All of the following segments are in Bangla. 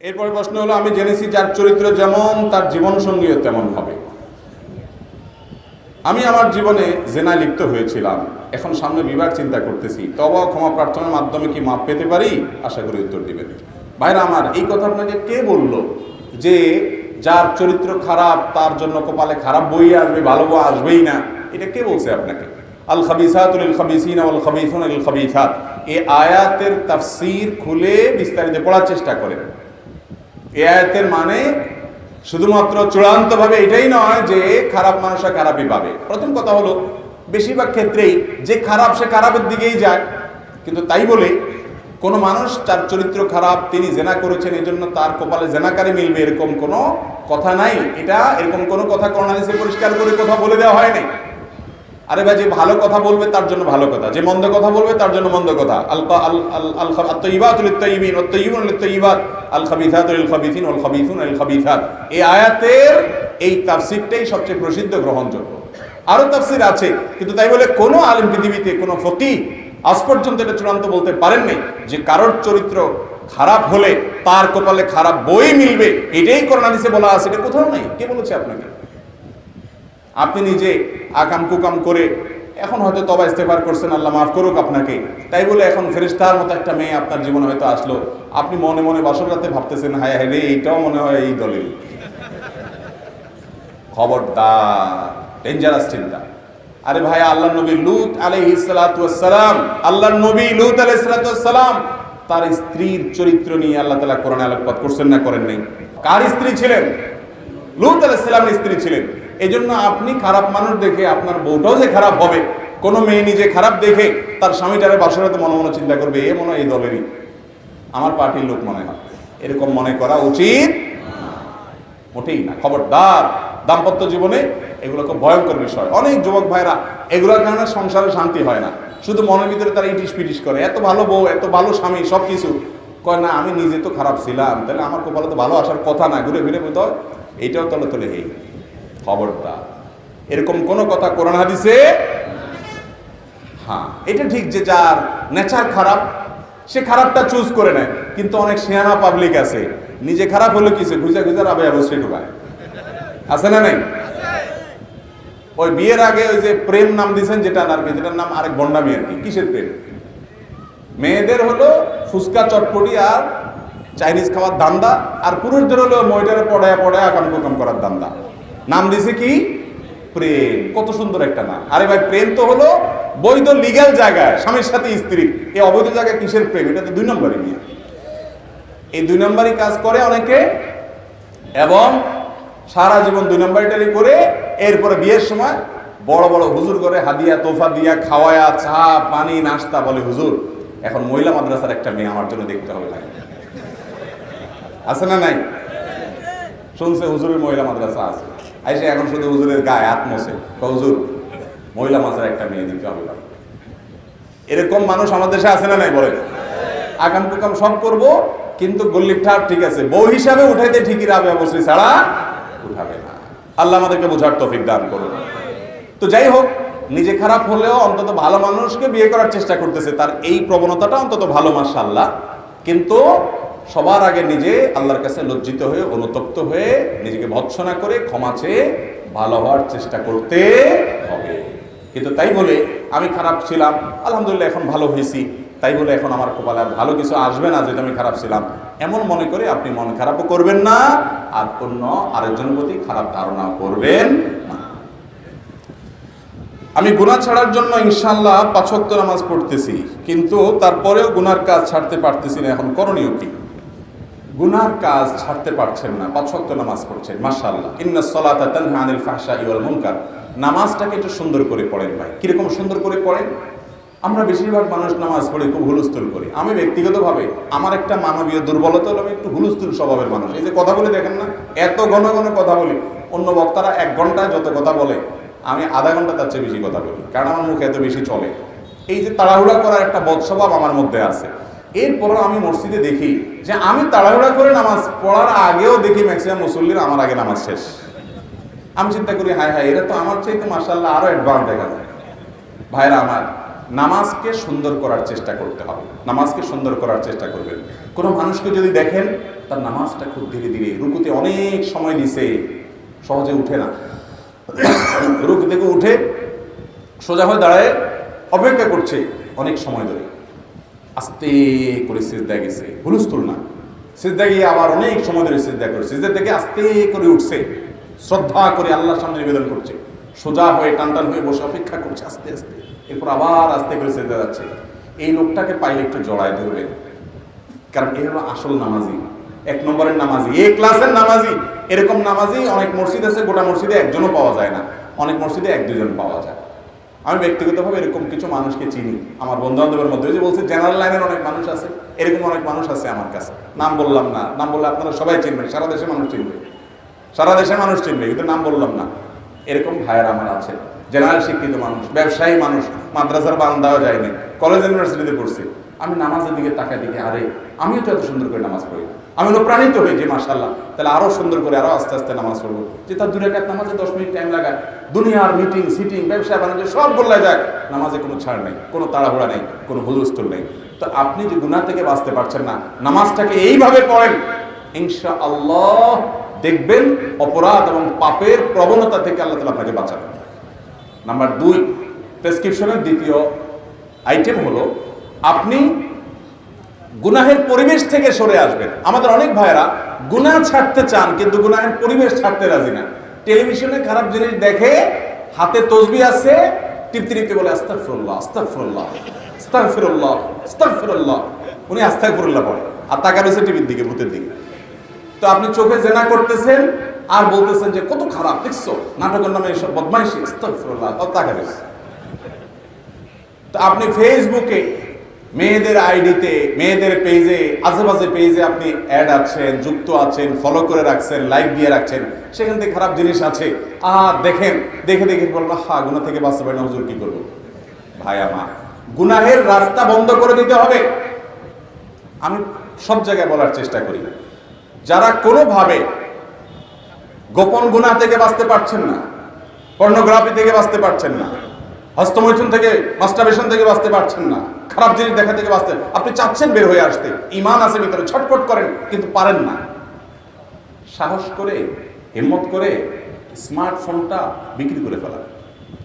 এরপরে প্রশ্ন হলো, আমি জেনেছি যার চরিত্র যেমন, তার জীবন সঙ্গীও তেমন হবে। আমি আমার জীবনে জেনায় লিপ্ত হয়েছিলাম। এখন সামনে বিবাহ চিন্তা করতেছি তবে ক্ষমা প্রার্থনার মাধ্যমে কি মাপ পেতে পারি? আশা করি উত্তর দিবেন। ভাইরা আমার, এই কথা আপনাকে কে বলল? যে যার চরিত্র খারাপ, তার জন্য কপালে খারাপ বই আসবে, ভালো বই আসবেই না। এটা কে বলছে আপনাকে? আল খাবিসাত উল খাবিসিন আল খাবিসুন আল খাবিসাত। এই আয়াতের তাফসীর খুলে বিস্তারিত পড়ার চেষ্টা করেন। এই আয়াতের মানে শুধুমাত্র চূড়ান্তভাবে এটাই নয় যে খারাপ মানুষরা খারাপই পাবে। প্রথম কথা হলো, বেশিরভাগ ক্ষেত্রেই যে খারাপ সে খারাপের দিকেই যায়। কিন্তু তাই বলে, কোনো মানুষ তার চরিত্র খারাপ, তিনি জেনা করেছেন এই জন্য তার কপালে জেনাকারে মিলবে এরকম কোনো কথা নাই। এটা এরকম কোনো কথা করোনালিসে পরিষ্কার করে কথা বলে দেওয়া হয় নাই। আরে ভাই, যে ভালো কথা বলবে তার জন্য ভালো কথা, যে মন্দ কথা বলবে তার জন্য মন্দ কথা। আল আল আল আল ওয়াত-তাইয়িবুন আল ওয়াল খাবিসুন লিল-খাবিসাত এই আয়াতের এই তাফসীরটাই সবচেয়ে প্রসিদ্ধ গ্রহণযোগ্য। আরও তাফসীর আছে, কিন্তু তাই বলে কোনো আলেম পৃথিবীতে, কোনো ফকিহ আজ পর্যন্ত এটা চূড়ান্ত বলতে পারেন নাই যে কারোর চরিত্র খারাপ হলে তার কপালে খারাপ বই মিলবে। এটাই করোনা দিছে বলা আছে, এটা কোথাও নাই, কে বলেছে আপনাকে? আপনি নিজে আকাম কুকাম করে এখন হয়তো তবা ইস্তেফার করছেন, আল্লাহ মাফ করুক আপনাকে। তাই বলে এখন ফেরিস্তার মতো একটা মেয়ে আপনার জীবনে হয়তো আসলো। আপনি মনে মনে বাসর রাতে ভাবতেছেন, হায় হায় রে, এইটাও মনে হয় এই দলের। খবরদার ডেঞ্জারাস চিন্তা। আরে ভাই আল্লাহ নবী লুত আলাইহিসসালাম আল্লাহ নবী লুত আলাইহিসসালাম তার স্ত্রীর চরিত্র নিয়ে আল্লাহ তালা কোরআনে আলোকপাত করছেন না করেন নাই। কার স্ত্রী ছিলেন? লুত আলাইহিসসালামের স্ত্রী ছিলেন। এই জন্য আপনি খারাপ মানুষ দেখে আপনার বউটাও যে খারাপ হবে, কোনো মেয়ে নিজে খারাপ দেখে তার স্বামীটারে বাসরাতে মনে মনে চিন্তা করবে, এ মনে এই দলেরই। আমার পার্টির লোক মনে হয়। এরকম মনে করা উচিত মোটেই না, খবরদার। দাম্পত্য জীবনে এগুলো খুব ভয়ঙ্কর বিষয়। অনেক যুবক ভাইরা এগুলোর কারণে সংসারে শান্তি হয় না। শুধু মনের ভিতরে তারা ইটিস পিটিস করে, এত ভালো বউ, এত ভালো স্বামী সব কিছু কয়, না, আমি নিজে তো খারাপ ছিলাম, তাহলে আমার কপালে তো ভালো আসার কথা না, ঘুরে ফিরে বলতে হয় এইটাও তলে তলে হেই। খবরদার। এরকম কোনো কথা কোরআন হাদিসে? হ্যাঁ এটা ঠিক যে যার নেচার খারাপ, সে খারাপটা চুজ করে নেয়, কিন্তু অনেক শেয়ানা পাবলিক আছে। নিজে খারাপ হলো কিসে খুঁজে খুঁজে রাবে অবশ্যই ঢুকায়? আছে না নাই? ওই বিয়ের আগে ওই যে প্রেম নাম দিয়েছেন যেটা আর কি, যেটার নাম আরেক বন্ডামি আর কি? কিসের প্রেম? মেয়েদের হলো ফুচকা চটপটি আর চাইনিজ খাওয়ার দান্দা, আর পুরুষদের হলো মহিলারা পড়ায় পড়ায় আকাম কুকাম করার দান্দা। নাম দিছে কি? প্রেম। কত সুন্দর একটা নাম। আরে ভাই, প্রেম তো হলো বৈধ লিগ্যাল জায়গায় স্বামীর সাথে স্ত্রী এই অবৈধ জায়গায় কিসের প্রেম? এটা তো দুই নম্বরই নিয়ে এই দুই নম্বরই কাজ করে অনেকে এবং সারা জীবন দুই নম্বরটারই করে। এরপরে বিয়ের সময় বড় বড় হুজুর করে, হাদিয়া, তোফা দিয়া খাওয়ায়া চা, পানি, নাস্তা বলে, হুজুর, এখন মহিলা মাদ্রাসার একটা মেয়ে আমার জন্য দেখতে হবে আছে না নাই? শুনছে হুজুরের মহিলা মাদ্রাসা আছে। আইসে এখন শুধু হুজুরের গায়ে হাত মোছে। হুজুর, মহিলা মাদ্রাসার একটা মেয়ে দিতে হবে এরকম মানুষ আমাদের দেশে আছে না নাই বলে আগাম কুকাম সব করব, কিন্তু গল্লির ঠাপ ঠিক আছে। বউ হিসাবে উঠাইতে ঠিকই রাবে অবশ্যই ছাড়া উঠাবে না। আল্লাহ আমাদেরকে বোঝার তফিক দান করুন। তো যাই হোক, নিজে খারাপ হলেও অন্তত ভালো মানুষকে বিয়ে করার চেষ্টা করতেছে। তার এই প্রবণতাটা অন্তত ভালো মাসাল্লাহ কিন্তু সবার আগে নিজে আল্লাহর কাছে লজ্জিত হয়ে, অনুতপ্ত হয়ে নিজেকে ভৎসনা করে ক্ষমা চেয়ে ভালো হওয়ার চেষ্টা করতে হবে। কিন্তু তাই বলে আমি খারাপ ছিলাম, আলহামদুলিল্লাহ এখন ভালো হয়েছি। তাই বলে এখন আমার কপালে আর ভালো কিছু আসবে না যেটা আমি খারাপ ছিলাম। এমন মনে করে আপনি মন খারাপও করবেন না, আর অন্য আরেকজনের প্রতি খারাপ ধারণা করবেন না। আমি গুনাহ ছাড়ার জন্য ইনশাল্লাহ পাঁচক্ত নামাজ পড়তেছি, কিন্তু তারপরেও গুনার কাজ ছাড়তে পারতেছি না। এখন করণীয় কি? গুনার কাজ ছাড়তে পারছেন না, পাঁচ শক্ত নামাজ পড়ছেন, মাশাআল্লাহ। ইন্না সলাতা তানহা আনিল ওয়াল মুনকার। নামাজটাকে একটু সুন্দর করে পড়েন ভাই। কীরকম সুন্দর করে পড়েন? আমরা বেশিরভাগ মানুষ নামাজ পড়ে খুব হুলস্থুল করি। আমি ব্যক্তিগতভাবে, আমার একটা মানবীয় দুর্বলতা হলো আমি একটু হুলস্থুল স্বভাবের মানুষ। এই যে কথা বলে দেখেন না? এত ঘন ঘন কথা বলি। অন্য বক্তারা এক ঘন্টায় যত কথা বলে, আমি আধা ঘণ্টা তার চেয়ে বেশি কথা বলি। কারণ আমার মুখে এত বেশি চলে। এই যে তাড়াহুড়া করার একটা বদস্বভাব আমার মধ্যে আছে। এরপরও আমি মসজিদে দেখি যে আমি তাড়াহুড়া করে নামাজ পড়ার আগেও দেখি ম্যাক্সিমাম মুসল্লির আমার আগে নামাজ শেষ। আমি চিন্তা করি, হায় হায়, এরা তো আমার চাইতে মার্শাল্লাহ আরও অ্যাডভান্স দেখা যায়। ভাইরা আমার, নামাজকে সুন্দর করার চেষ্টা করতে হবে। নামাজকে সুন্দর করার চেষ্টা করবেন। কোনো মানুষকে যদি দেখেন, তার নামাজটা খুব ধীরে ধীরে, রুকুতে অনেক সময় নিছে সহজে উঠে না। রুকু থেকে উঠে সোজা হয়ে দাঁড়ায়, অপেক্ষা করছে অনেক সময় ধরে। আস্তে করে সিজদা গেছে। হুলস্থুল না সিজদা গিয়ে আবার অনেক সময় ধরে সিজদা করে। সিজদা থেকে আস্তে করে উঠছে। শ্রদ্ধা করে আল্লাহর সামনে নিবেদন করছে। সোজা হয়ে টান টান হয়ে বসে অপেক্ষা করছে আস্তে আস্তে। এরপর আবার আস্তে করে সিজদা যাচ্ছে। এই লোকটাকে পাইলে একটু জড়ায় ধরবেন কারণ এ হলো আসল নামাজি। এক নম্বরের নামাজি। এ ক্লাসের নামাজি। এরকম নামাজি অনেক মসজিদ আছে, গোটা মসজিদে একজনও পাওয়া যায় না। অনেক মসজিদে এক দুজন পাওয়া যায়। আমি ব্যক্তিগতভাবে এরকম কিছু মানুষকে চিনি। আমার বন্ধু বান্ধবের মধ্যে যে বলছি জেনারেল লাইনের অনেক মানুষ আছে, এরকম অনেক মানুষ আছে আমার কাছে। নাম বললাম না, নাম বললে আপনারা সবাই চিনবেন, সারা দেশে মানুষ চিনবে। সারা দেশে মানুষ চিনবে, কিন্তু নাম বললাম না। এরকম ভাইয়ের আমার আছে জেনারেল শিক্ষিত মানুষ, ব্যবসায়ী মানুষ, মাদ্রাসার বান যায়নি কলেজ ইউনিভার্সিটিতে পড়ছি। আমি নামাজের দিকে তাকাই দিকে আরে, আমিও তো এত সুন্দর করে নামাজ পড়ি। আমি অনুপ্রাণিত হই যে মাসাল্লাহ তাহলে আরও সুন্দর করে আরও আস্তে আস্তে নামাজ পড়ব। যে তার দূরে কাত নামাজে দশ মিনিট টাইম লাগায়, দুনিয়ার মিটিং সিটিং ব্যবসা, বাণিজ্য, সব বললে যাক। নামাজে কোনো ছাড় নেই, কোনো তাড়াহুড়া নেই, কোনো হুলস্থুল নেই। তো আপনি যে গুনাহ থেকে বাঁচতে পারছেন না, নামাজটাকে এইভাবে পড়েন ইনশা আল্লাহ দেখবেন অপরাধ এবং পাপের প্রবণতা থেকে আল্লাহ তালা আপনাকে বাঁচাবেন। নাম্বার দুই প্রেসক্রিপশনের দ্বিতীয় আইটেম হলো আপনি গুনাহের পরিবেশ থেকে সরে আসবেন। আমাদের অনেক ভাইয়েরা গুনাহ ছাড়তে চান, কিন্তু গুনাহের পরিবেশ ছাড়তে রাজি না। টেলিভিশনে খারাপ জিনিস দেখে হাতে তসবি আছে টিপতে টিপতে বলে, আস্তাগফিরুল্লাহ আস্তাগফিরুল্লাহ আস্তাগফিরুল্লাহ আস্তাগফিরুল্লাহ। উনি আস্তাগফিরুল্লাহ পড়ে, আর তাকার রয়েছে টিভির দিকে, ভূতের দিকে। তো আপনি চোখে জেনা করতেছেন, আর বলতেছেন যে, কত খারাপ, দেখছ? নাটকের নামে এসব বদমাইশি, আস্তাগফিরুল্লাহ। তাও তাকা গেছে তো আপনি ফেসবুকে মেয়েদের আইডিতে মেয়েদের পেজে আশেপাশে পেজে আপনি অ্যাড আছেন, যুক্ত আছেন ফলো করে রাখছেন লাইক দিয়ে রাখছেন, সেখান থেকে খারাপ জিনিস আছে। আহা, দেখেন, দেখে দেখে বলব হা গুণা থেকে বাঁচতে পারি না, হুজুর কি করব? ভাই আমার, গুনাহের রাস্তা বন্ধ করে দিতে হবে। আমি সব জায়গায় বলার চেষ্টা করি। যারা কোনোভাবে গোপন গুনাহ থেকে বাঁচতে পারছেন না পর্নোগ্রাফি থেকে বাঁচতে পারছেন না হস্তমৈথুন থেকে মাস্টারবেশন থেকে বাঁচতে পারছেন না। খারাপ জিনিস দেখা থেকে বাঁচতে আপনি চাচ্ছেন বের হয়ে আসতে। ইমান আছে ভিতরে, ছটফট করেন, কিন্তু পারেন না। সাহস করে, হিম্মত করে স্মার্টফোনটা বিক্রি করে ফেলা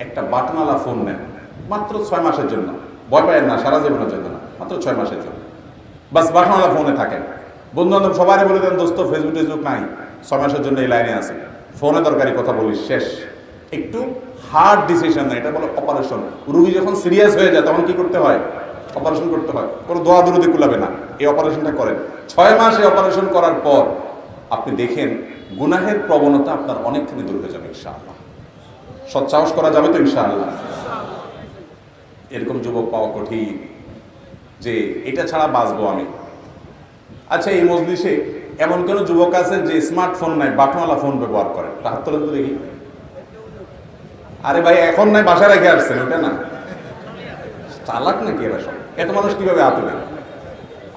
একটা বাটনওয়ালা ফোন নেন। মাত্র ছয় মাসের জন্য। ভয় পায়েন না, সারা জীবনের জন্য না। মাত্র ছয় মাসের জন্য। বাস বাটনওয়ালা ফোনে থাকেন। বন্ধু বান্ধব সবাই বলে দেন, দোস্ত ফেসবুক টেসবুক নাই। ছয় মাসের জন্য এই লাইনে আছে। ফোনে দরকারি কথা বলি শেষ। একটু হার্ড ডিসিশন এটা বলো অপারেশন। রুগী যখন সিরিয়াস হয়ে যায়, তখন কি করতে হয়? অপারেশন করতে হয়। কোনো দোয়া দুরুদি কুলাবে না। এই অপারেশনটা করেন। ছয় মাস এই অপারেশন করার পর আপনি দেখেন গুনাহের প্রবণতা আপনার অনেকখানি দূর হয়ে যাবে, ইনশাআল্লাহ। সৎসাহস করা যাবে তো, ইনশাআল্লাহ। এরকম যুবক পাওয়া কঠিন। যে এটা ছাড়া বাঁচবো আমি। আচ্ছা এই মজলিসে এমন কোনো যুবক আছেন যে স্মার্টফোন নাই, বাটনওয়ালা ফোন ব্যবহার করেন? তোলেন তো দেখি আরে ভাই, এখন নাই, বাসায় রেখে আসছেন, ওটা না। চালাক নাকি এরা সব? এত মানুষ কীভাবে হাত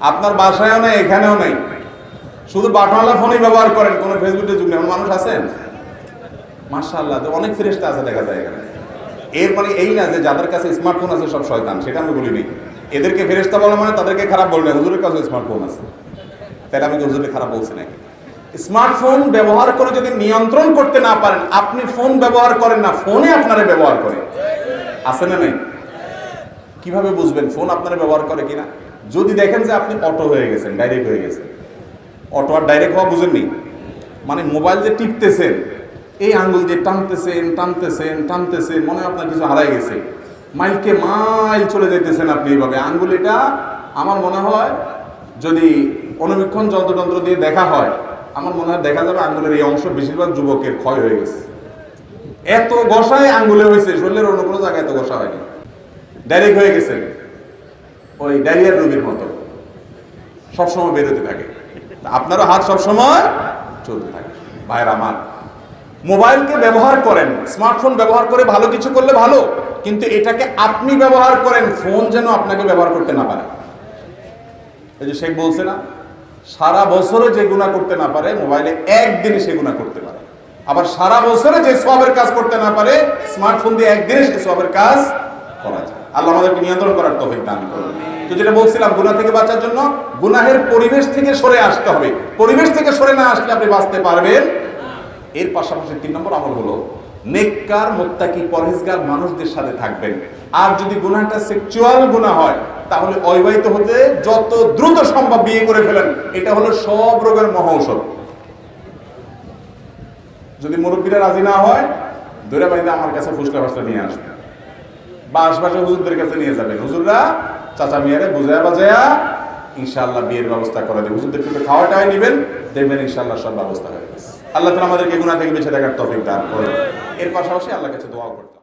আপনার বাসায়ও নাই, এখানেও নাই। শুধু বাটনওয়ালা ফোনই ব্যবহার করেন, কোনো ফেসবুকে যুগ নেই। মানুষ আছেন? মার্শাল্লাহ তো অনেক ফেরেস্তা আছে দেখা যায় এখানে। এর মানে এই না যে যাদের কাছে স্মার্টফোন আছে সব শয়তান, সেটা আমি বলিনি এদেরকে ফেরেস্তা বলা মানে তাদেরকে খারাপ বলবে হুজুরের কাছে স্মার্টফোন আছে। তাহলে আমি হুজুরকে খারাপ বলছি নাকি? স্মার্টফোন ব্যবহার করে যদি নিয়ন্ত্রণ করতে না পারেন, আপনি ফোন ব্যবহার করেন না, ফোনে আপনারা ব্যবহার করে। আছে না নাই? কীভাবে বুঝবেন ফোন আপনারা ব্যবহার করে কিনা? যদি দেখেন যে আপনি অটো হয়ে গেছেন ডাইরেক্ট হয়ে গেছেন। অটো আর ডাইরেক্ট হওয়া বুঝেননি? মানে মোবাইল যে টিপতেছেন এই আঙ্গুল দিয়ে টানতেছেন টানতেছেন টানতেছেন, মনে হয় আপনার কিছু হারাই গেছে। মাইলকে মাইল চলে যাইতেছেন আপনি এইভাবে। আঙ্গুল এটা, আমার মনে হয় যদি অনুবীক্ষণ যন্ত্রযন্ত্র দিয়ে দেখা হয় আমার মনে হয় দেখা যাবে আঙ্গুলের এই অংশ বেশিরভাগ যুবকের ক্ষয় হয়ে গেছে। এত গসায় আঙ্গুলে হয়েছে, শরীরের অন্য কোনো জায়গায় এত গসা হয়নি। ডাইরেক্ট হয়ে গেছে ওই ডায়রিয়ার রোগীর মতো। সবসময় বেরোতে থাকে। আপনারও হাত সবসময় চলতে থাকে। ভাইয়ের আমার, মোবাইলকে ব্যবহার করেন, স্মার্টফোন ব্যবহার করে ভালো কিছু করলে ভালো, কিন্তু এটাকে আপনি ব্যবহার করেন, ফোন যেন আপনাকে ব্যবহার করতে না পারে। এই যে শেখ বলছে না সারা বছরে যে গুণা করতে না পারে, মোবাইলে একদিনে সে গুণা করতে পারে। আবার সারা বছরে যে সবের কাজ করতে না পারে, স্মার্টফোন দিয়ে একদিনে সে সবের কাজ করা যায়। আল্লাহ আমাদেরকে নিয়ন্ত্রণ করার তফিক দান করুন। তো যেটা বলছিলাম, গুনাহ থেকে বাঁচার জন্য গুনাহের পরিবেশ থেকে সরে আসতে হবে। পরিবেশ থেকে সরে না আসলে আপনি বাঁচতে পারবেন এর পাশাপাশি তিন নম্বর আমল হলো, নেককার, মোত্তাকি, পরহেজগার মানুষদের সাথে থাকবেন। আর যদি গুনাহটা সেক্সুয়াল গুনাহ হয় তাহলে অবিবাহিত হতে যত দ্রুত সম্ভব বিয়ে করে ফেলেন, এটা হলো সব রোগের মহা ঔষধ যদি মুরব্বীরা রাজি না হয়, দৈরা বাড়িতে আমার কাছে ফুসকা ফাসলা নিয়ে আসবে। বা আশপাশে হুজুরদের কাছে নিয়ে যাবেন। হুজুররা চাচা মেয়েরে বুঝায়া বাজায়া ইনশাআল্লাহ বিয়ের ব্যবস্থা করে দেবে। হুজুরদের কিন্তু খাওয়াটাই নেবেন, দেখবেন ইনশাআল্লাহ সব ব্যবস্থা হয়ে গেছে। আল্লাহ তালা আমাদেরকে গুণা থেকে বেঁচে থাকার তফিক দান করে এর পাশাপাশি আল্লাহ কাছে দোয়া করতে।